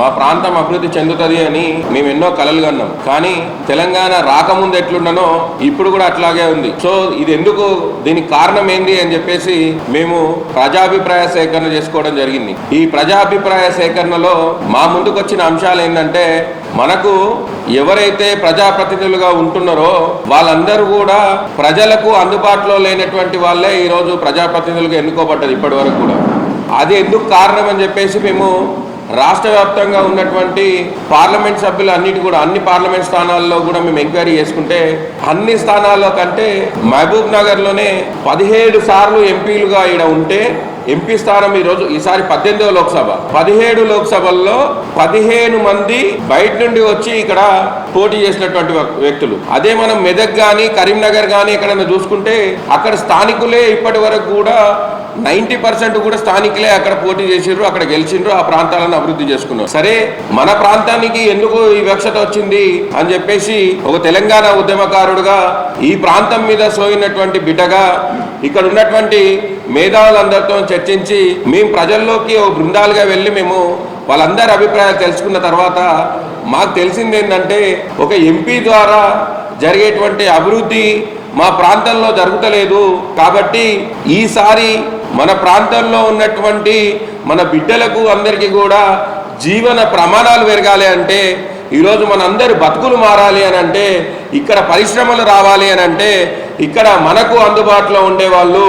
మా ప్రాంతం అభివృద్ధి చెందుతుంది అని మేము ఎన్నో కలలు కన్నాం. కానీ తెలంగాణ రాకముందు ఎట్లుండనో ఇప్పుడు కూడా అట్లాగే ఉంది. సో ఇది ఎందుకు దీనికి కారణం ఏంది అని చెప్పేసి మేము ప్రజాభిప్రాయ సేకరణ చేసుకోవడం జరిగింది. ఈ ప్రజాభిప్రాయ సేకరణలో మా ముందుకు వచ్చిన అంశాలు ఏంటంటే మనకు ఎవరైతే ప్రజాప్రతినిధులుగా ఉంటున్నారో వాళ్ళందరూ కూడా ప్రజలకు అందుబాటులో లేనటువంటి వాళ్ళే ఈరోజు ప్రజాప్రతినిధులుగా ఎన్నుకోబడ్డారు ఇప్పటి వరకు కూడా. అది ఎందుకు కారణం అని చెప్పేసి మేము రాష్ట్ర వ్యాప్తంగా ఉన్నటువంటి పార్లమెంట్ సభ్యులు అన్నిటి కూడా అన్ని పార్లమెంట్ స్థానాల్లో కూడా మేము ఎంక్వైరీ చేసుకుంటే అన్ని స్థానాల్లో కంటే మహబూబ్ నగర్లోనే పదిహేడు సార్లు ఎంపీలుగా ఇక్కడ ఉంటే ఎంపీ స్థానం ఈ రోజు ఈసారి పద్దెనిమిదవ లోక్సభ. పదిహేడు లోక్సభల్లో పదిహేను మంది బయట నుండి వచ్చి ఇక్కడ పోటీ చేసినటువంటి వ్యక్తులు. అదే మనం మెదక్ కానీ కరీంనగర్ కానీ ఎక్కడైనా చూసుకుంటే అక్కడ స్థానికులే ఇప్పటి వరకు కూడా నైంటీ పర్సెంట్ కూడా స్థానికులే అక్కడ పోటీ చేసిండ్రు అక్కడ గెలిచిండ్రు ఆ ప్రాంతాలను అభివృద్ధి చేసుకున్నారు. సరే మన ప్రాంతానికి ఎందుకు ఈ వివక్షత వచ్చింది అని చెప్పేసి ఒక తెలంగాణ ఉద్యమకారుడుగా ఈ ప్రాంతం మీద సోయినటువంటి బిడ్డగా ఇక్కడ ఉన్నటువంటి మేధావులందరితో చర్చించి మేము ప్రజల్లోకి ఓ బృందాలుగా వెళ్ళి మేము వాళ్ళందరి అభిప్రాయాలు తెలుసుకున్న తర్వాత మాకు తెలిసింది ఏంటంటే ఒక ఎంపీ ద్వారా జరిగేటువంటి అభివృద్ధి మా ప్రాంతంలో జరుగుతలేదు కాబట్టి ఈసారి మన ప్రాంతంలో ఉన్నటువంటి మన బిడ్డలకు అందరికీ కూడా జీవన ప్రమాణాలు పెరగాలి అంటే ఈరోజు మనందరి బతుకులు మారాలి అని అంటే ఇక్కడ పరిశ్రమలు రావాలి అని అంటే ఇక్కడ మనకు అందుబాటులో ఉండే వాళ్ళు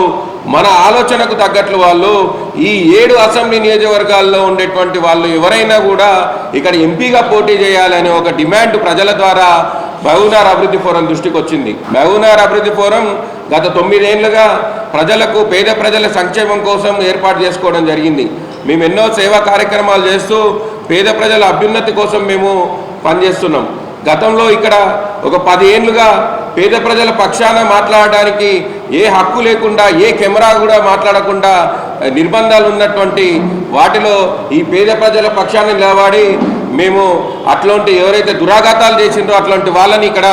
మన ఆలోచనకు తగ్గట్లు వాళ్ళు ఈ ఏడు అసెంబ్లీ నియోజకవర్గాల్లో ఉండేటువంటి వాళ్ళు ఎవరైనా కూడా ఇక్కడ ఎంపీగా పోటీ చేయాలనే ఒక డిమాండ్ ప్రజల ద్వారా మహబూనార్ అభివృద్ధి ఫోరం దృష్టికి వచ్చింది మహబూనార్ అభివృద్ధి ఫోరం గత తొమ్మిదేళ్ళుగా ప్రజలకు పేద ప్రజల సంక్షేమం కోసం ఏర్పాటు చేసుకోవడం జరిగింది. మేము ఎన్నో సేవా కార్యక్రమాలు చేస్తూ పేద ప్రజల అభ్యున్నతి కోసం మేము పనిచేస్తున్నాం. గతంలో ఇక్కడ ఒక పది ఏళ్ళుగా పేద ప్రజల పక్షాన మాట్లాడడానికి ఏ హక్కు లేకుండా ఏ కెమెరా కూడా మాట్లాడకుండా నిర్బంధాలు ఉన్నటువంటి వాటిలో ఈ పేద ప్రజల పక్షాన్ని నిలబడి మేము అట్లాంటి ఎవరైతే దురాఘాతాలు చేసిండ్రో అట్లాంటి వాళ్ళని ఇక్కడ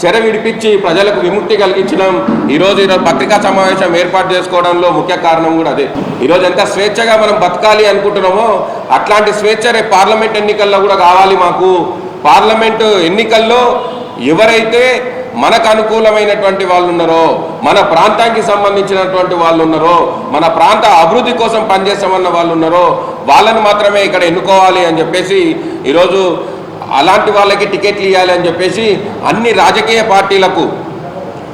చెర విడిపించి ప్రజలకు విముక్తి కలిగించడం ఈరోజు ఈరోజు పత్రికా సమావేశం ఏర్పాటు చేసుకోవడంలో ముఖ్య కారణం కూడా అదే. ఈరోజు ఎంత స్వేచ్ఛగా మనం బతకాలి అనుకుంటున్నామో అట్లాంటి స్వేచ్ఛ రేపు పార్లమెంట్ ఎన్నికల్లో కూడా కావాలి మాకు. పార్లమెంటు ఎన్నికల్లో ఎవరైతే మనకు అనుకూలమైనటువంటి వాళ్ళు ఉన్నారో మన ప్రాంతానికి సంబంధించినటువంటి వాళ్ళు ఉన్నారో మన ప్రాంత అభివృద్ధి కోసం పనిచేస్తామన్న వాళ్ళు ఉన్నారో వాళ్ళని మాత్రమే ఇక్కడ ఎన్నుకోవాలి అని చెప్పేసి ఈరోజు అలాంటి వాళ్ళకి టికెట్లు ఇవ్వాలి అని చెప్పేసి అన్ని రాజకీయ పార్టీలకు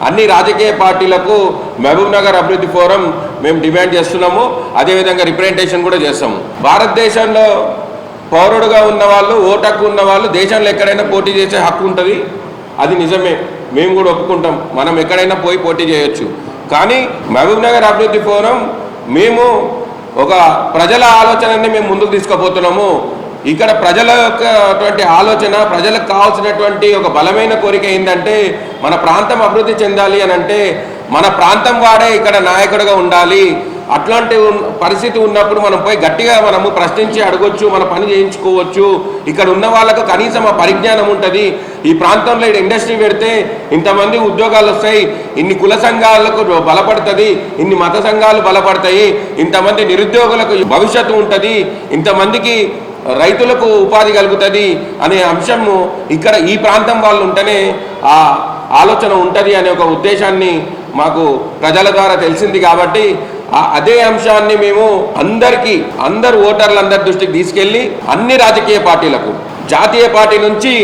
అన్ని రాజకీయ పార్టీలకు మహబూబ్ నగర్ అభివృద్ధి ఫోరం మేము డిమాండ్ చేస్తున్నాము. అదేవిధంగా రిప్రజెంటేషన్ కూడా చేస్తాము. భారతదేశంలో పౌరుడుగా ఉన్న వాళ్ళు ఓటు హక్కు ఉన్న వాళ్ళు దేశంలో ఎక్కడైనా పోటీ చేసే హక్కు ఉంటుంది. అది నిజమే. మేము కూడా ఒప్పుకుంటాం. మనం ఎక్కడైనా పోయి పోటీ చేయొచ్చు. కానీ మహబూబ్ నగర్ అభివృద్ధి ఫోరం మేము ఒక ప్రజల ఆలోచనని మేము ముందుకు తీసుకుపోతున్నాము. ఇక్కడ ప్రజల యొక్క అటువంటి ఆలోచన ప్రజలకు కావాల్సినటువంటి ఒక బలమైన కోరిక ఏంటంటే మన ప్రాంతం అభివృద్ధి చెందాలి అని అంటే మన ప్రాంతం వాడే ఇక్కడ నాయకుడిగా ఉండాలి. అట్లాంటి పరిస్థితి ఉన్నప్పుడు మనం పోయి గట్టిగా మనము ప్రశ్నించి అడగొచ్చు మన పని చేయించుకోవచ్చు. ఇక్కడ ఉన్న వాళ్ళకు కనీసం ఆ పరిజ్ఞానం ఉంటుంది. ఈ ప్రాంతంలో ఇండస్ట్రీ పెడితే ఇంతమంది ఉద్యోగాలు వస్తాయి. ఇన్ని కుల సంఘాలకు బలపడుతుంది ఇన్ని మత సంఘాలు బలపడతాయి. ఇంతమంది నిరుద్యోగులకు భవిష్యత్తు ఉంటుంది. ఇంతమందికి రైతులకు ఉపాధి కలుగుతుంది అనే అంశము ఇక్కడ ఈ ప్రాంతం వాళ్ళు ఉంటేనే ఆ ఆలోచన ఉంటుంది అనే ఒక ఉద్దేశాన్ని మాకు ప్రజల ద్వారా తెలిసింది కాబట్టి ఆ అదే అంశాన్ని మేము అందరికీ అందరు ఓటర్లందరి దృష్టికి తీసుకెళ్ళి అన్ని రాజకీయ పార్టీలకు జాతీయ పార్టీ నుంచి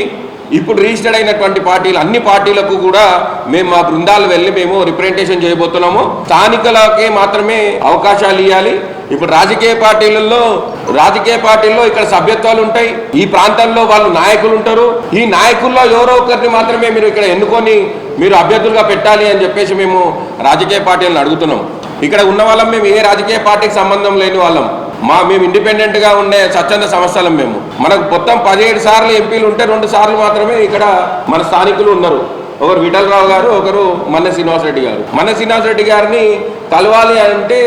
ఇప్పుడు రిజిస్టర్డ్ అయినటువంటి పార్టీలు అన్ని పార్టీలకు కూడా మేము మా బృందాలు వెళ్ళి మేము రిప్రజెంటేషన్ చేయబోతున్నాము. స్థానికులకే మాత్రమే అవకాశాలు ఇవ్వాలి ఇప్పుడు రాజకీయ పార్టీలలో రాజకీయ పార్టీల్లో ఇక్కడ సభ్యత్వాలు ఉంటాయి. ఈ ప్రాంతంలో వాళ్ళు నాయకులు ఉంటారు. ఈ నాయకుల్లో ఎవరో ఒకరిని మాత్రమే మీరు ఇక్కడ ఎన్నుకొని మీరు అభ్యర్థులుగా పెట్టాలి అని చెప్పేసి మేము రాజకీయ పార్టీలను అడుగుతున్నాం. ఇక్కడ ఉన్న వాళ్ళం మేము ఏ రాజకీయ పార్టీకి సంబంధం లేని వాళ్ళం. మా మేము ఇండిపెండెంట్గా ఉండే స్వచ్ఛంద సంస్థలం మేము. మనకు మొత్తం పదిహేడు సార్లు ఎంపీలు ఉంటే రెండు సార్లు మాత్రమే ఇక్కడ మన స్థానికులు ఉన్నారు. ఒకరు విఠలరావు గారు ఒకరు మన్న శ్రీనివాసరెడ్డి గారు. మన్న శ్రీనివాసరెడ్డి గారిని కలవాలి అంటే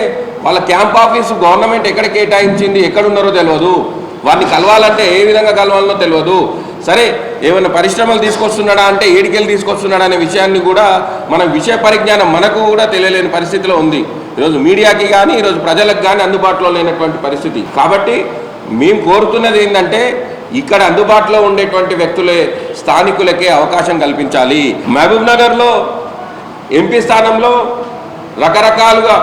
వాళ్ళ క్యాంప్ ఆఫీస్ గవర్నమెంట్ ఎక్కడ కేటాయించింది ఎక్కడున్నారో తెలియదు వారిని కలవాలంటే ఏ విధంగా కలవాలనో తెలియదు సరే ఏమైనా పరిశ్రమలు తీసుకొస్తున్నాడా అంటే ఏడికెళ్ళి తీసుకొస్తున్నాడా అనే విషయాన్ని కూడా మన విషయ పరిజ్ఞానం మనకు కూడా తెలియలేని పరిస్థితిలో ఉంది. ఈరోజు మీడియాకి కానీ ఈరోజు ప్రజలకు కానీ అందుబాటులో లేనటువంటి పరిస్థితి. కాబట్టి మేము కోరుతున్నది ఏంటంటే ఇక్కడ అందుబాటులో ఉండేటువంటి వ్యక్తులే స్థానికులకే అవకాశం కల్పించాలి. మహబూబ్నగర్లో ఎంపీ స్థానంలో రకరకాలుగా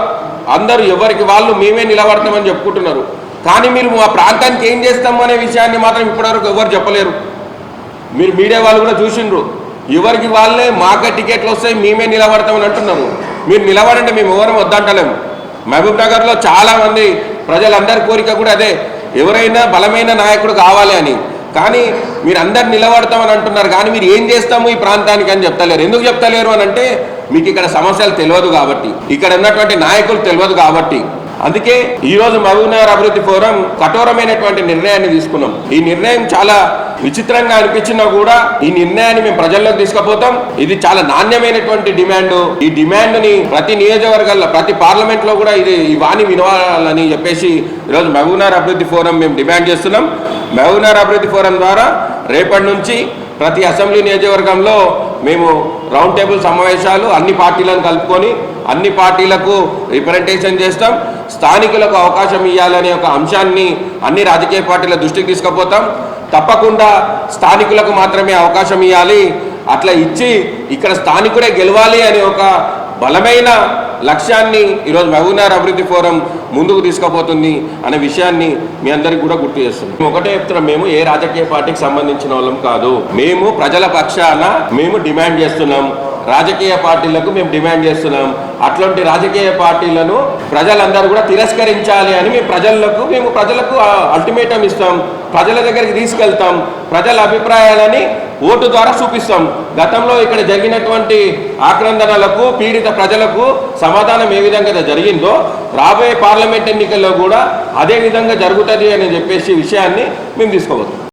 అందరూ ఎవరికి వాళ్ళు మేమే నిలబడతామని చెప్పుకుంటున్నారు. కానీ మీరు మా ప్రాంతానికి ఏం చేస్తాము అనే విషయాన్ని మాత్రం ఇప్పటివరకు ఎవరు చెప్పలేరు. మీరు మీడియా వాళ్ళు కూడా చూసిండ్రు. ఎవరికి వాళ్ళే మాకే టికెట్లు వస్తాయి మేమే నిలబడతామని అంటున్నారు మీరు నిలబడండి మేము ఎవరం వద్దంటలేము. మహబూబ్ నగర్లో చాలామంది ప్రజలందరి కోరిక కూడా అదే. ఎవరైనా బలమైన నాయకుడు కావాలి అని. కానీ మీరు అందరు నిలబడతామని అంటున్నారు. కానీ మీరు ఏం చేస్తాము ఈ ప్రాంతానికి అని చెప్తలేరు. ఎందుకు చెప్తలేరు అని అంటే మీకు ఇక్కడ సమస్యలు తెలియదు కాబట్టి ఇక్కడ ఉన్నటువంటి నాయకులు తెలియదు కాబట్టి. అందుకే ఈ రోజు మహబూబ్నగర్ అభివృద్ధి ఫోరం కఠోరమైనటువంటి నిర్ణయాన్ని తీసుకున్నాం. ఈ నిర్ణయం చాలా విచిత్రంగా అనిపించినా కూడా ఈ నిర్ణయాన్ని మేము ప్రజల్లోకి తీసుకుపోతాం. ఇది చాలా నాణ్యమైనటువంటి డిమాండ్. ఈ డిమాండ్ని ప్రతి నియోజకవర్గాల్లో ప్రతి పార్లమెంట్లో కూడా ఇది ఈ వాణి వినవాలని చెప్పేసి ఈరోజు మహబూబ్నగర్ అభివృద్ధి ఫోరం మేము డిమాండ్ చేస్తున్నాం. మహబూబ్నగర్ అభివృద్ధి ఫోరం ద్వారా రేపటి నుంచి ప్రతి అసెంబ్లీ నియోజకవర్గంలో మేము రౌండ్ టేబుల్ సమావేశాలు అన్ని పార్టీలను కలుపుకొని అన్ని పార్టీలకు రిప్రజెంటేషన్ చేస్తాం. స్థానికులకు అవకాశం ఇవ్వాలనే ఒక అంశాన్ని అన్ని రాజకీయ పార్టీల దృష్టికి తీసుకుపోతాం. తప్పకుండా స్థానికులకు మాత్రమే అవకాశం ఇవ్వాలి అట్లా ఇచ్చి ఇక్కడ స్థానికుడే గెలవాలి అనే ఒక బలమైన లక్ష్యాన్ని ఈరోజు మహబూబ్నగర్ అభివృద్ధి ఫోరం ముందుకు తీసుకుపోతుంది అనే విషయాన్ని మీ అందరికీ కూడా గుర్తు చేస్తున్నాం ఒకటే చెప్తున్నాం మేము ఏ రాజకీయ పార్టీకి సంబంధించిన వాళ్ళం కాదు. మేము ప్రజల పక్షాన మేము డిమాండ్ చేస్తున్నాం. రాజకీయ పార్టీలకు మేము డిమాండ్ చేస్తున్నాం. అట్లాంటి రాజకీయ పార్టీలను ప్రజలందరూ కూడా తిరస్కరించాలి అని మేము ప్రజలకు మేము ప్రజలకు అల్టిమేటం ఇస్తాం. ప్రజల దగ్గరికి తీసుకెళ్తాం. ప్రజల అభిప్రాయాలని ఓటు ద్వారా చూపిస్తాం. గతంలో ఇక్కడ జరిగినటువంటి ఆక్రందనలకు పీడిత ప్రజలకు సమాధానం ఏ విధంగా జరిగిందో రాబోయే పార్లమెంట్ ఎన్నికల్లో కూడా అదే విధంగా జరుగుతుంది అని చెప్పేసి విషయాన్ని మేము తీసుకోబోతున్నాం.